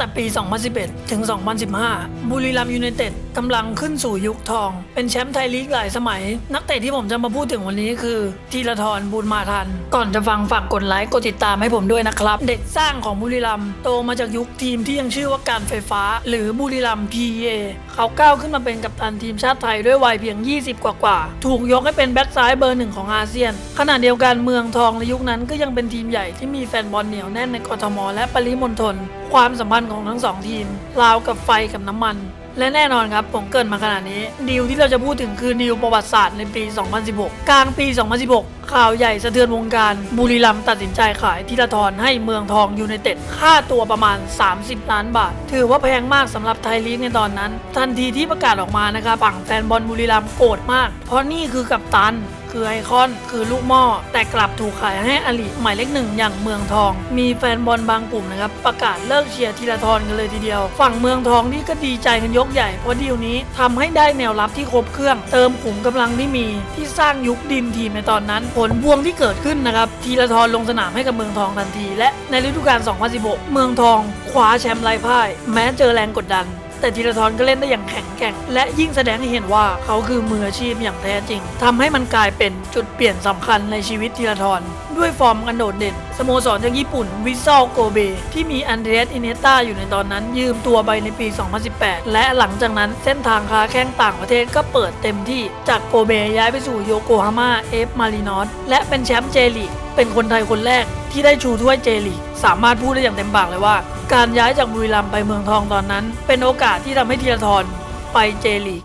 แต่ปี 2011 ถึง 2015 บุรีรัมย์ยูไนเต็ดกำลังขึ้นสู่ยุคทอง เป็นแชมป์ไทยลีกหลายสมัย นักเตะที่ผมจะมาพูดถึงวันนี้คือธีรทรบุญมาทัน ก่อนจะฟังฝากกดไลค์กดติดตามให้ผมด้วยนะครับ เด็กสร้างของบุรีรัมย์โตมาจากยุคทีมที่ยังชื่อว่าการไฟฟ้า หรือบุรีรัมย์ PA เขาก้าวขึ้นมาเป็นกัปตันทีมชาติไทยด้วยวัยเพียง 20 กว่าๆถูกยกให้เป็นแบ็กซ้ายเบอร์หนึ่งของอาเซียน ขณะเดียวกันเมืองทองในยุคนั้นก็ยังเป็นทีมใหญ่ที่มีแฟนบอลเหนียวแน่นในกทม และปริมณฑลความสัมพันธ์ของทั้งสองทีม ราวกับไฟกับน้ำมัน และแน่นอนครับ ผมเกินมาขนาดนี้ ดีลที่เราจะพูดถึงคือดีลประวัติศาสตร์ในปี 2016 กลางปี 2016 ข่าวใหญ่สะเทือนวงการ บุรีรัมย์ตัดสินใจขายธีรทรให้เมืองทองยูไนเต็ด ค่าตัวประมาณ 30 ล้านบาท ถือว่าแพงมากสำหรับไทยลีกในตอนนั้น ทันทีที่ประกาศออกมานะครับฝั่งแฟนบอลบุรีรัมย์โกรธมาก เพราะนี่คือกัปตัน คือไอคอน คือลูกหม้อ แต่กลับถูกขายให้อลิหมายเลขหนึ่งอย่างเมืองทอง มีแฟนบอลบางกลุ่มนะครับประกาศเลิกเชียร์ธีรทรกันเลยทีเดียว ฝั่งเมืองทองนี่ก็ดีใจกันยกใหญ่เพราะดีลนี้ทำให้ได้แนวรับที่ครบเครื่อง เติมขุมกำลังที่มีที่สร้างยุคดิมทีมในตอนนั้น ผลพวงที่เกิดขึ้นนะครับธีรทรลงสนามให้กับเมืองทองทันที และในฤดูกาล 2016 เมืองทองคว้าแชมป์ไร้พ่าย แม้เจอแรงกดดัน แต่ธีรทรก็เล่นได้อย่างแข็งแกร่ง และยิ่งแสดงให้เห็นว่าเขาคือมืออาชีพอย่างแท้จริงทำให้มันกลายเป็นจุดเปลี่ยนสำคัญในชีวิตธีรทรด้วยฟอร์มกันโดดเด่นสโมสรจากญี่ปุ่นวิซ a ลโกเบที่มีอันเดรสอินเนต้าอยู่ในตอนนั้น ยืมตัวไปในปี 2018 และหลังจากนั้นเส้นทางค้าแข้งต่างประเทศก็เปิดเต็มที่จากโกเบย้ายไปสู่โยโกฮาม่าเอฟมารินอสและเป็นแชมป์เจลีกเป็นคนไทยคนแรก ที่ได้ชูถ้วยเจลีกสามารถพูดได้อย่างเต็มปากเลยว่า การย้ายจากบุรีรัมย์ไปเมืองทองตอนนั้น เป็นโอกาสที่ทำให้ธีรทรไปเจลีก